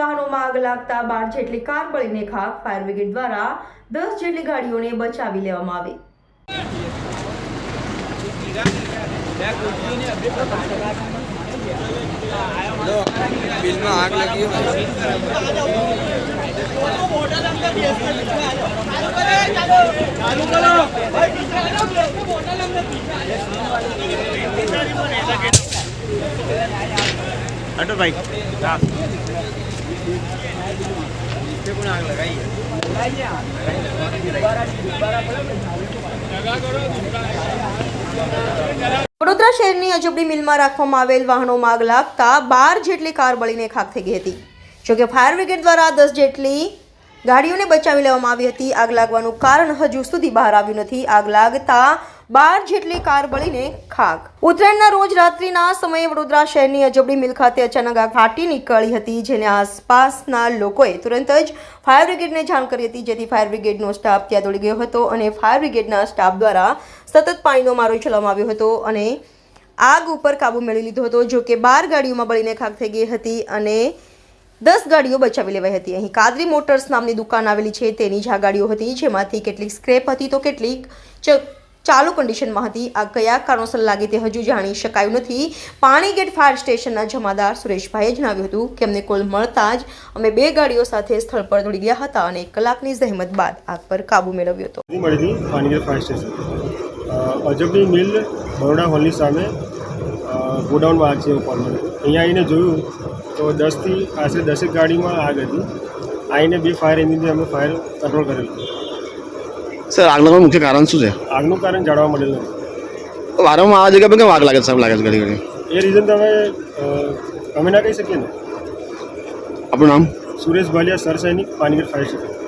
લાગતા બાર જેટલી કાર બળીને ખાક ફાયર બ્રિગેડ દ્વારા દસ જેટલી ગાડીઓને બચાવી લેવામાં આવી. બિલમાં આગ ભાઈ વડોદરા શહેરની અજબડી મિલમાં રાખવામાં આવેલ વાહનોમાં આગ લાગતા બાર જેટલી કાર બળીને ખાક થઈ ગઈ હતી. જોકે ફાયર બ્રિગેડ દ્વારા દસ જેટલી ગાડીઓને બચાવી લેવામાં આવી હતી. આગ લાગવાનું કારણ હજુ સુધી બહાર આવ્યું નથી. આગ લાગતા બાર જેટલી કાર બળીને ખાક. ઉત્તરાયણના રોજ રાત્રિના સમયે વડોદરા શહેરની અજબડી મિલ ખાતે અચાનક આગ ફાટી નીકળી હતી, જેને આસપાસના લોકોએ તુરંત જ ફાયર બ્રિગેડને જાણ કરી હતી. જેથી ફાયર બ્રિગેડનો સ્ટાફ ત્યાં દોડી ગયો હતો અને ફાયર બ્રિગેડના સ્ટાફ દ્વારા સતત પાણીનો મારો ચલાવવામાં આવ્યો હતો અને આગ ઉપર કાબુ મેળવી લીધો હતો, જો કે બાર ગાડીઓમાં બળીને ખાક થઈ ગઈ હતી અને દસ ગાડીઓ બચાવી લેવાઈ હતી. અહીં કાદરી મોટર્સ નામની દુકાન આવેલી છે, તેની જ આ ગાડીઓ હતી, જેમાંથી કેટલીક સ્ક્રેપ હતી તો કેટલીક ચાલુ કન્ડિશનમાં હતી. આ કયા કારણોસર લાગી તે હજુ જાણી શકાયું નથી. પાણીગેટ ફાયર સ્ટેશનના જમાદાર સુરેશભાઈએ જણાવ્યું હતું કે અમને કોલ મળતા જ અમે બે ગાડીઓ સાથે સ્થળ પર દોડી ગયા હતા અને એક કલાકની જહેમત બાદ આગ પર કાબુ મેળવ્યો હતો. મળી પાણીગેટ ફાયર સ્ટેશન અજબની મિલ બરોડા હોલની સામે ગોડાઉનમાં આગ છે અહીંયા આવીને જોયું તો દસથી, આશરે દસેક ગાડીમાં આગ હતી. આવીને બે ફાયર એન્જિનથી અમે ફાયર કંટ્રોલ કરેલું. સર આગ લાગવાનું મુખ્ય કારણ શું છે? આગનું કારણ જાણવા મળેલ નથી. વારંવાર આ જગ્યા પર કેમ આગ લાગે છે સાહેબ લાગે છે ઘડી ઘડી? એ રીઝન તમે અમે ના કહી શકીએ ને? આપણું નામ? સુરેશ ભાલિયા સર સૈનિક પાણીગેટ ફાયર સ્ટેશન